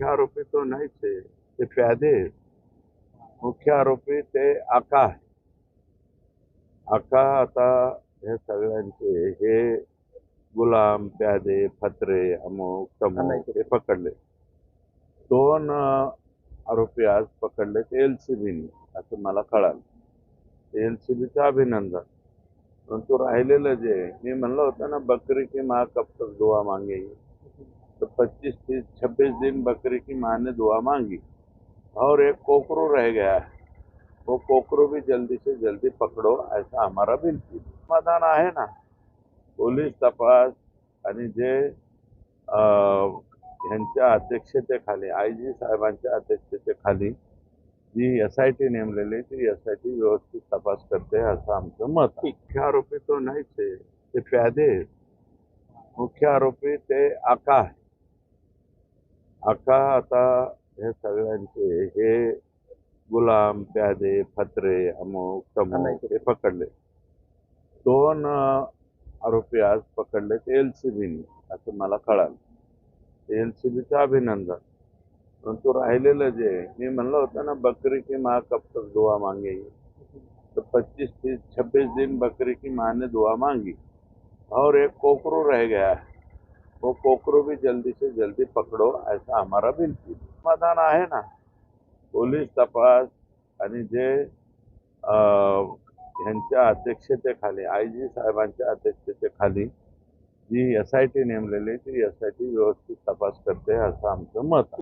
मुख्य आरोपी तो नाहीच आहे ते प्यादे आहेत. मुख्य आरोपी ते आका आहे आका आता हे सगळ्यांचे हे गुलाम प्यादे फत्रे अमुक तमुक हे पकडले दोन आरोपी आज पकडले ते एल सी बीने असं मला कळालं। एल सी बीचं अभिनंदन परंतु राहिलेलं जे मी म्हणलं होतं ना बकरी की माँ कब तक दुआ मांगेगी? तो पच्चीस तीस छब्बीस दिन बकरी की माँ ने दुआ मांगी और एक कोकरू रह गया है। वो कोकरू भी जल्दी से जल्दी पकड़ो ऐसा हमारा विनती समाधान आहे ना? पोलीस तपास आणि जे ह्यांच्या अध्यक्षतेखाली आय जी साहेबांच्या अध्यक्षतेखाली जी एस आय टी नेमलेली ती एस आय टी व्यवस्थित तपास करते असं आमचं मत मुख्य आरोपी तो नाहीच आहे. ते प्यादे मुख्य आरोपी ते आका आहे आका आता हे सगळ्यांचे हे गुलाम प्यादे फत्रे अमुक तमुक हे पकडले दोन आरोपी आज पकडले ते एल सी बीने असं मला कळालं। एल सी बीचं अभिनंदन परंतु राहिलेलं जे मी म्हणलं होतं ना बकरी की माँ कब तक दुआ मांगेगी? तो पच्चीस तीस छब्बीस दिन बकरी की माँ ने दुआ मांगी। और एक कोकरू रह गया है। वो कोकरो भी जल्दी से जल्दी पकड़ो ऐसा हमारा विनती समाधान आहे ना। पोलीस तपास आणि जे ह्यांच्या अध्यक्षतेखाली आय जी साहेबांच्या अध्यक्षतेखाली जी एस आय टी नेमलेली ती एस आय टी व्यवस्थित तपास करते असं आमचं मत आहे.